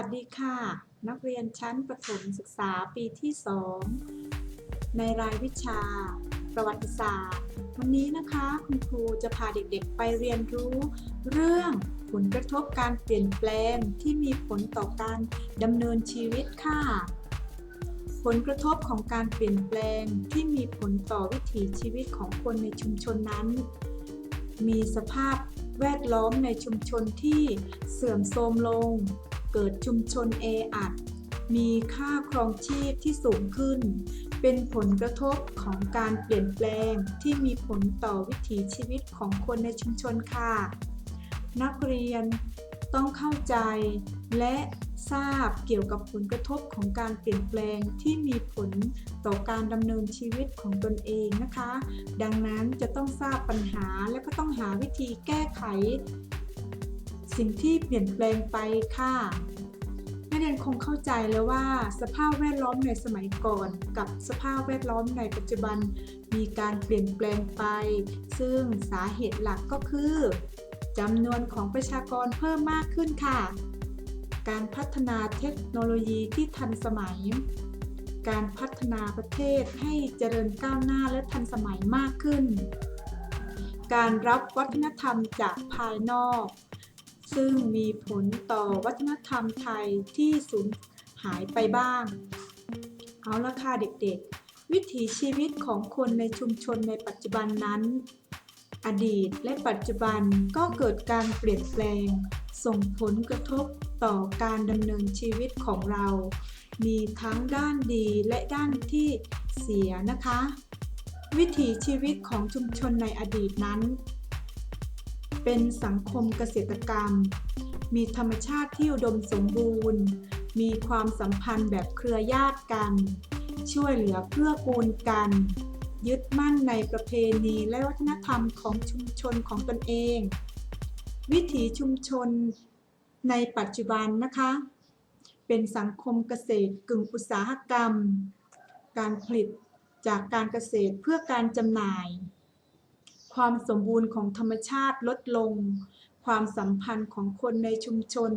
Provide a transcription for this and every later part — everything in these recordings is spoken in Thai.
วัสดีค่ะ นักเรียนชั้นประถมศึกษาปีที่ 2 ในรายวิชา ประวัติศาสตร์ วันนี้นะคะคุณครูจะพาเด็กๆไปเรียนรู้ เรื่องผลกระทบการเปลี่ยนแปลงที่มีผลต่อการดำเนินชีวิตค่ะ ผลกระทบของการเปลี่ยนแปลงที่มีผลต่อวิถีชีวิตของคนในชุมชนนั้น มีสภาพแวดล้อมในชุมชนที่เสื่อมโทรมลง เกิดชุมชนแออัด มีค่าครองชีพที่สูงขึ้น เป็นผลกระทบของการเปลี่ยนแปลงที่มีผลต่อวิถีชีวิตของคนในชุมชนค่ะ นักเรียนต้องเข้าใจและทราบเกี่ยวกับผลกระทบของการเปลี่ยนแปลงที่มีผลต่อการดำเนินชีวิตของตนเองนะคะ ดังนั้นจะต้องทราบปัญหาและก็ต้องหาวิธีแก้ไข สิ่งที่เปลี่ยนแปลงไปค่ะนักเรียนคงเข้าใจแล้วว่าสภาพแวดล้อมในสมัยก่อน กับสภาพแวดล้อมในปัจจุบันมีการเปลี่ยนแปลงไป ซึ่งสาเหตุหลักก็คือจำนวนของประชากรเพิ่มมากขึ้นค่ะ การพัฒนาเทคโนโลยีที่ทันสมัย การพัฒนาประเทศให้เจริญก้าวหน้าและทันสมัยมากขึ้น การรับวัฒนธรรมจากภายนอก ซึ่งมีผลต่อวัฒนธรรมไทยที่สูญหายไปบ้าง เอาละค่ะเด็กๆ วิถีชีวิตของคนในชุมชนในปัจจุบันนั้น อดีตและปัจจุบันก็เกิดการเปลี่ยนแปลง ส่งผลกระทบต่อการดำเนินชีวิตของเรา มีทั้งด้านดีและด้านที่เสียนะคะ วิถีชีวิตของชุมชนในอดีตนั้น เป็นสังคมเกษตรกรรม มีธรรมชาติที่อุดมสมบูรณ์ มีความสัมพันธ์แบบเครือญาติกัน ช่วยเหลือเพื่อกูลกัน ยึดมั่นในประเพณีและวัฒนธรรมของชุมชนของตนเอง วิถีชุมชนในปัจจุบันนะคะ เป็นสังคมเกษตรกึ่งอุตสาหกรรม การผลิตจากการเกษตรเพื่อการจำหน่าย ความสมบูรณ์ของธรรมชาติลดลง ความสัมพันธ์ของคนในชุมชน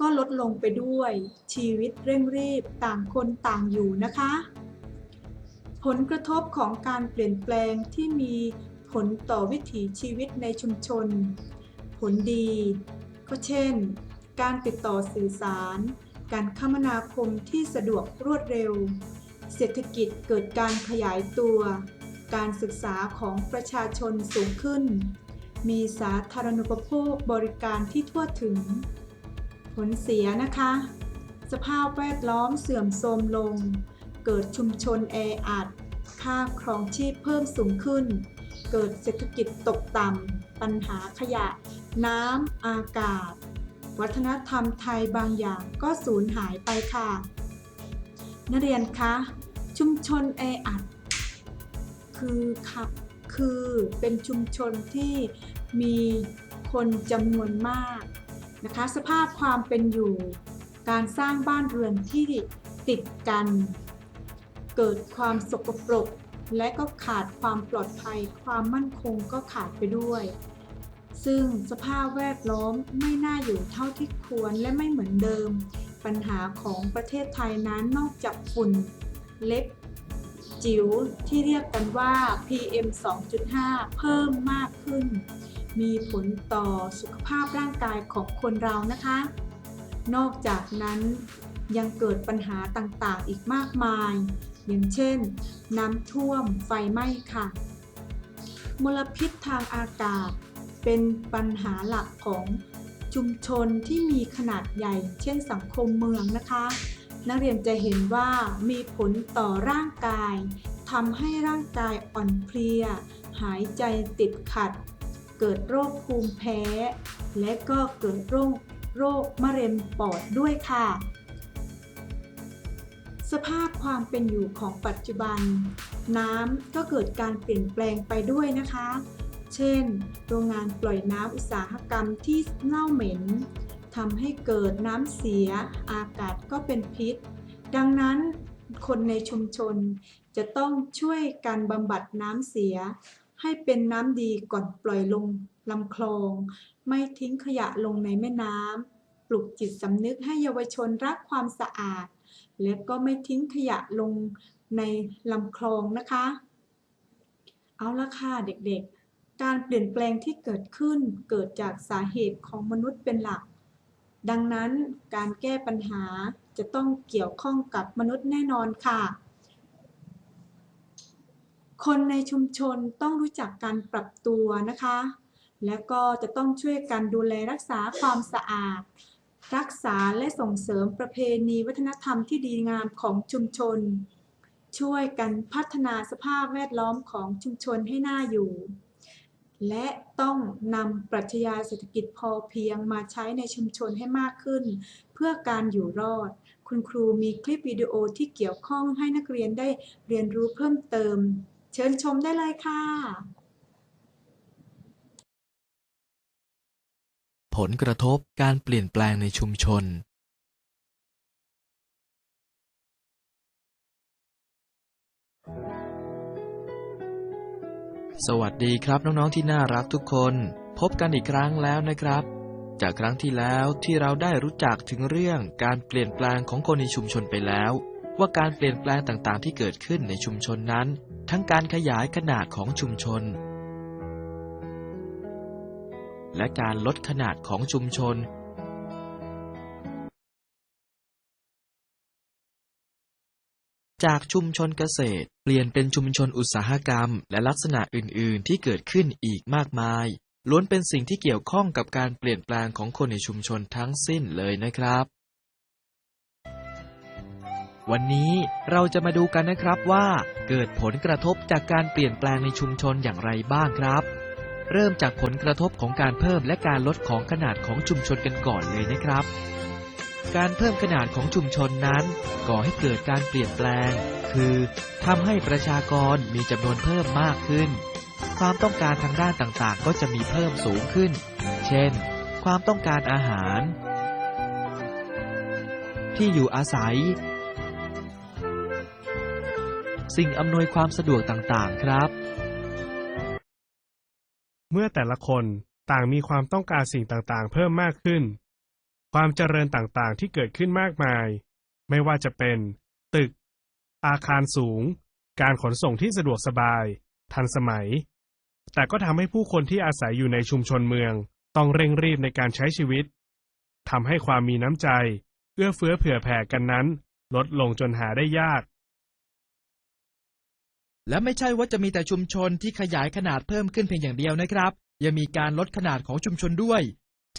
ก็ลดลงไปด้วย ชีวิตเร่งรีบต่างคนต่างอยู่นะคะ ผลกระทบของการเปลี่ยนแปลงที่มีผลต่อวิถีชีวิตในชุมชน ผลดี ก็เช่น การติดต่อสื่อสาร การคมนาคมที่สะดวกรวดเร็ว เศรษฐกิจเกิดการขยายตัว การศึกษาของประชาชนสูงขึ้น มีสาธารณูปโภคบริการที่ทั่วถึง ผลเสียนะคะ สภาพแวดล้อมเสื่อมโทรมลง เกิดชุมชนแออัด ค่าครองชีพเพิ่มสูงขึ้น เกิดเศรษฐกิจตกต่ำ ปัญหาขยะ น้ำ อากาศ วัฒนธรรมไทยบางอย่างก็สูญหายไปค่ะ นักเรียนคะ ชุมชนแออัด คือค่ะคือเป็นชุมชนที่มีคนจำนวนมากนะคะ สภาพความเป็นอยู่ การสร้างบ้านเรือนที่ติดกัน เกิดความสกปรก และก็ขาดความปลอดภัย ความมั่นคงก็ขาดไปด้วย ซึ่งสภาพแวดล้อมไม่น่าอยู่เท่าที่ควรและไม่เหมือนเดิม ปัญหาของประเทศไทยนั้นนอกจากฝุ่นเล็ก จิ๋วที่เรียกกันว่า PM 2.5 เพิ่มมากขึ้น มีผลต่อสุขภาพร่างกายของคนเรานะคะ นอกจากนั้นยังเกิดปัญหาต่างๆ อีกมากมาย อย่างเช่น น้ำท่วมไฟไหม้ค่ะ มลพิษทางอากาศ เป็นปัญหาหลักของชุมชนที่มีขนาดใหญ่ เช่นสังคมเมืองนะคะ นักเรียนจะเห็นว่ามีผลต่อร่างกายทำให้ร่างกายอ่อนเพลีย หายใจติดขัด เกิดโรคภูมิแพ้ และก็เกิดโรคโรคมะเร็งปอดด้วยค่ะ สภาพความเป็นอยู่ของปัจจุบัน น้ำก็เกิดการเปลี่ยนแปลงไปด้วยนะคะ เช่น โรงงานปล่อยน้ำอุตสาหกรรมที่เน่าเหม็น ทำให้เกิดน้ำเสีย อากาศก็เป็นพิษ ดังนั้นคนในชุมชนจะต้องช่วยกันบำบัดน้ำเสีย ให้เป็นน้ำดีก่อนปล่อยลงลำคลอง ไม่ทิ้งขยะลงในแม่น้ำปลุกจิตสำนึกให้เยาวชนรักความสะอาด และก็ไม่ทิ้งขยะลงในลำคลองนะคะ เอาละค่ะเด็กๆ การเปลี่ยนแปลงที่เกิดขึ้นเกิดจากสาเหตุของมนุษย์เป็นหลัก ดังนั้นการแก้ปัญหาจะต้องเกี่ยวข้องกับมนุษย์แน่นอนค่ะ คนในชุมชนต้องรู้จักการปรับตัวนะคะ และก็จะต้องช่วยกันดูแลรักษาความสะอาด รักษาและส่งเสริมประเพณีวัฒนธรรมที่ดีงามของชุมชน ช่วยกันพัฒนาสภาพแวดล้อมของชุมชนให้น่าอยู่ และต้องนำปรัชญาเศรษฐกิจพอเพียงมาใช้ในชุมชนให้มากขึ้น เพื่อการอยู่รอด คุณครูมีคลิปวิดีโอที่เกี่ยวข้องให้นักเรียนได้เรียนรู้เพิ่มเติม เชิญชมได้เลยค่ะ ผลกระทบการเปลี่ยนแปลงในชุมชน สวัสดีครับน้องๆที่น่ารักทุกคน พบกันอีกครั้งแล้วนะครับ จากครั้งที่แล้วที่เราได้รู้จักถึงเรื่องการเปลี่ยนแปลงของคนในชุมชนไปแล้ว ว่าการเปลี่ยนแปลงต่างๆ ที่เกิดขึ้นในชุมชนนั้น ทั้งการขยายขนาดของชุมชน และการลดขนาดของชุมชน จากชุมชนเกษตร เปลี่ยนเป็นชุมชนอุตสาหกรรม และลักษณะอื่น ๆ ที่เกิดขึ้นอีกมากมาย ล้วนเป็นสิ่งที่เกี่ยวข้องกับการเปลี่ยนแปลงของคนในชุมชนทั้งสิ้นเลยนะครับ วันนี้เราจะมาดูกันนะครับว่า เกิดผลกระทบจากการเปลี่ยนแปลงในชุมชนอย่างไรบ้างครับ เริ่มจากผลกระทบของการเพิ่มและการลดของขนาดของชุมชนกันก่อนเลยนะครับ การเพิ่มขนาดของชุมชนนั้น ก่อให้เกิดการเปลี่ยนแปลง คือทำให้ประชากรมีจำนวนเพิ่มมากขึ้น ความต้องการทางด้านต่างๆ ก็จะมีเพิ่มสูงขึ้น เช่น ความต้องการอาหาร ที่อยู่อาศัย สิ่งอำนวยความสะดวกต่างๆครับ เมื่อแต่ละคนต่างมีความต้องการสิ่งต่างๆ เพิ่มมากขึ้น ความเจริญต่างๆที่เกิดขึ้นมากมาย ไม่ว่าจะเป็น ตึก อาคารสูง การขนส่งที่สะดวกสบาย ทันสมัย แต่ก็ทำให้ผู้คนที่อาศัยอยู่ในชุมชนเมือง ต้องเร่งรีบในการใช้ชีวิตทำให้ความมีน้ำใจ เอื้อเฟื้อเผื่อแผ่กันนั้น ลดลงจนหาได้ยาก และไม่ใช่ว่าจะมีแต่ชุมชนที่ขยายขนาดเพิ่มขึ้นเพียงอย่างเดียวนะครับ ยังมีการลดขนาดของชุมชนด้วย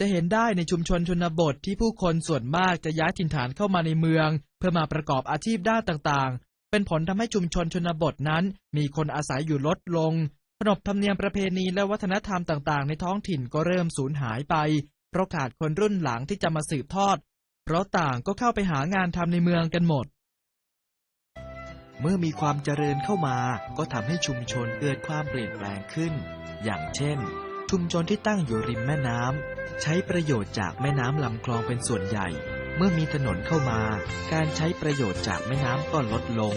จะเห็นได้ในชุมชนชนบทที่ผู้คนส่วนมากจะย้ายถิ่นฐานเข้ามาในเมือง เพื่อมาประกอบอาชีพด้านต่างๆ เป็นผลทำให้ชุมชนชนบทนั้น มีคนอาศัยอยู่ลดลง ขนบธรรมเนียมประเพณีและวัฒนธรรมต่างๆ ในท้องถิ่นก็เริ่มสูญหายไป เพราะขาดคนรุ่นหลังที่จะมาสืบทอด เพราะต่างก็เข้าไปหางานทำในเมืองกันหมด เมื่อมีความเจริญเข้ามา ก็ทำให้ชุมชนเกิดความเปลี่ยนแปลงขึ้น อย่างเช่น ชุมชนที่ตั้งอยู่ริมแม่น้ำ ใช้ประโยชน์จากแม่น้ำลำคลองเป็นส่วนใหญ่ เมื่อมีถนนเข้ามา การใช้ประโยชน์จากแม่น้ำก็ลดลง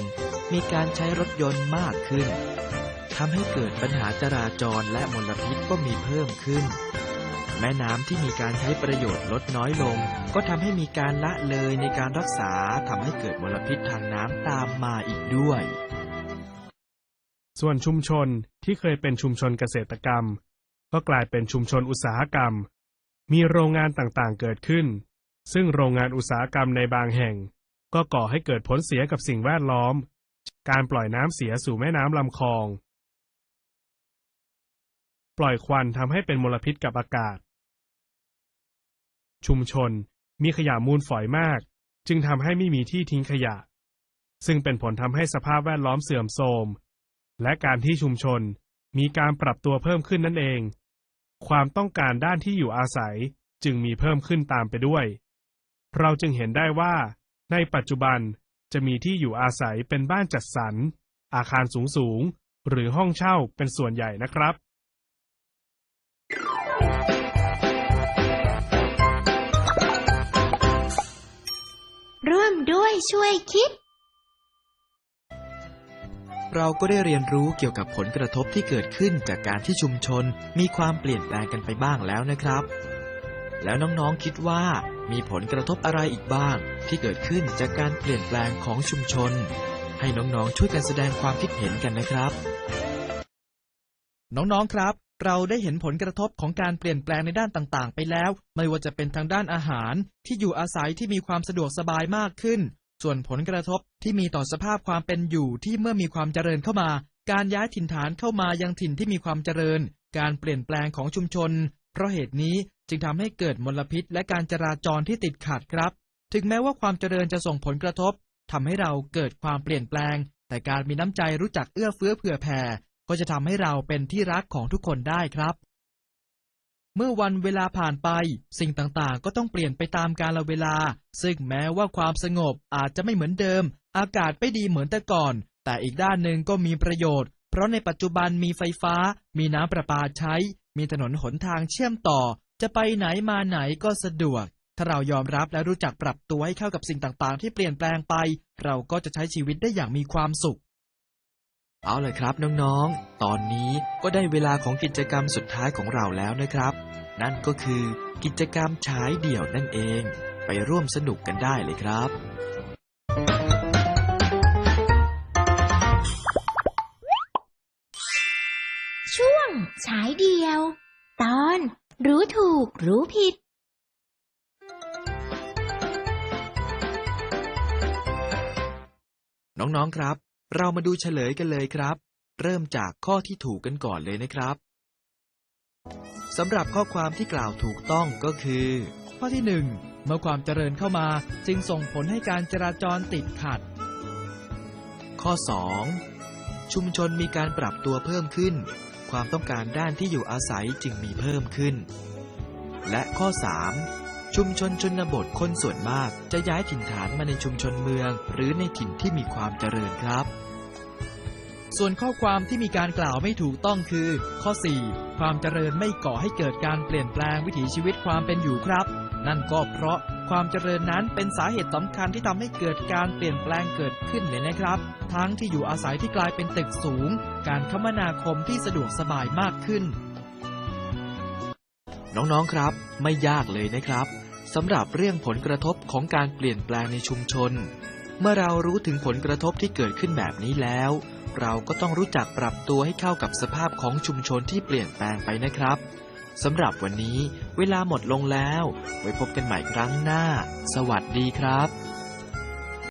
มีการใช้รถยนต์มากขึ้นทำให้เกิดปัญหาจราจรและมลพิษก็มีเพิ่มขึ้น แม่น้ำที่มีการใช้ประโยชน์ลดน้อยลง ก็ทำให้มีการละเลยในการรักษาทำให้เกิดมลพิษทางน้ำตามมาอีกด้วย ส่วนชุมชนที่เคยเป็นชุมชนเกษตรกรรม ก็กลายเป็นชุมชนอุตสาหกรรม มีโรงงานต่างๆ เกิดขึ้น ซึ่งโรงงานอุตสาหกรรมในบางแห่ง ก็ก่อให้เกิดผลเสียกับสิ่งแวดล้อม การปล่อยน้ำเสียสู่แม่น้ำลำคลอง ปล่อยควันทำให้เป็นมลพิษกับอากาศ ชุมชนมีขยะมูลฝอยมาก จึงทำให้ไม่มีที่ทิ้งขยะ ซึ่งเป็นผลทำให้สภาพแวดล้อมเสื่อมโทรม และการที่ชุมชนมีการปรับตัวเพิ่มขึ้นนั่นเอง ความต้องการด้านที่อยู่อาศัยจึงมีเพิ่มขึ้นตามไปด้วย เราจึงเห็นได้ว่า ในปัจจุบันจะมีที่อยู่อาศัยเป็นบ้านจัดสรร อาคารสูงสูง หรือห้องเช่าเป็นส่วนใหญ่นะครับ ร่วมด้วยช่วยคิด เราก็ได้เรียนรู้เกี่ยวกับผลกระทบที่เกิดขึ้นจากการที่ชุมชนมีความเปลี่ยนแปลงกันไปบ้างแล้วนะครับ แล้วน้องๆคิดว่า มีผลกระทบอะไรอีกบ้าง ที่เกิดขึ้นจากการเปลี่ยนแปลงของชุมชน ให้น้องๆช่วยกันแสดงความคิดเห็นกันนะครับ น้องๆครับ เราได้เห็นผลกระทบของการเปลี่ยนแปลงในด้านต่างๆ ไปแล้ว ไม่ว่าจะเป็นทางด้านอาหารที่อยู่อาศัยที่มีความสะดวกสบายมากขึ้น ส่วนผลกระทบที่มีต่อสภาพความเป็นอยู่ที่เมื่อมีความเจริญเข้ามา การย้ายถิ่นฐานเข้ามายังถิ่นที่มีความเจริญ การเปลี่ยนแปลงของชุมชน เพราะเหตุนี้จึงทำให้เกิดมลพิษและการจราจรที่ติดขัดครับ ถึงแม้ว่าความเจริญจะส่งผลกระทบทำให้เราเกิดความเปลี่ยนแปลง แต่การมีน้ำใจรู้จักเอื้อเฟื้อเผื่อแผ่ก็จะทำให้เราเป็นที่รักของทุกคนได้ครับ เมื่อวันเวลาผ่านไป สิ่งต่างๆ ก็ต้องเปลี่ยนไปตามกาลเวลา ซึ่งแม้ว่าความสงบอาจจะไม่เหมือนเดิม อากาศไม่ดีเหมือนแต่ก่อน แต่อีกด้านหนึ่งก็มีประโยชน์ เพราะในปัจจุบันมีไฟฟ้า มีน้ำประปาใช้ มีถนนหนทางเชื่อมต่อ จะไปไหนมาไหนก็สะดวก ถ้าเรายอมรับและรู้จักปรับตัวให้เข้ากับสิ่งต่างๆ ที่เปลี่ยนแปลงไป เราก็จะใช้ชีวิตได้อย่างมีความสุข เอาเลยครับน้องๆ ตอนนี้ก็ได้เวลาของกิจกรรมสุดท้ายของเราแล้วนะครับ นั่นก็คือกิจกรรมฉายเดี่ยวนั่นเอง ไปร่วมสนุกกันได้เลยครับ ช่วงฉายเดียว ตอนรู้ถูกรู้ผิดน้องๆ ครับ เรามาดูเฉลยกันเลยครับ เริ่มจากข้อที่ถูกกันก่อนเลยนะครับสำหรับข้อความที่กล่าวถูกต้องก็คือ ข้อที่หนึ่งเมื่อความเจริญเข้ามาจึงส่งผลให้การจราจรติดขัด ข้อ 2 ชุมชนมีการปรับตัวเพิ่มขึ้น ความต้องการด้านที่อยู่อาศัยจึงมีเพิ่มขึ้น และข้อ 3 ชุมชนชนบทคนส่วนมาก จะย้ายถิ่นฐานมาในชุมชนเมือง หรือในถิ่นที่มีความเจริญครับ ส่วนข้อความที่มีการกล่าวไม่ถูกต้องคือ ข้อ 4 ความเจริญไม่ก่อให้เกิดการเปลี่ยนแปลงวิถีชีวิตความเป็นอยู่ครับ นั่นก็เพราะความเจริญนั้นเป็นสาเหตุสำคัญที่ทำให้เกิดการเปลี่ยนแปลงเกิดขึ้นเลยนะครับ ทั้งที่อยู่อาศัยที่กลายเป็นตึกสูง การคมนาคมที่สะดวกสบายมากขึ้น น้องๆครับ ไม่ยากเลยนะครับ สำหรับเรื่องผลกระทบของการเปลี่ยนแปลงในชุมชน เมื่อเรารู้ถึงผลกระทบที่เกิดขึ้นแบบนี้แล้ว เราก็ต้องรู้จักปรับตัวให้เข้ากับสภาพของชุมชนที่เปลี่ยนแปลงไปนะครับสำหรับวันนี้เวลาหมดลงแล้ว ไว้พบกันใหม่ครั้งหน้า สวัสดีครับ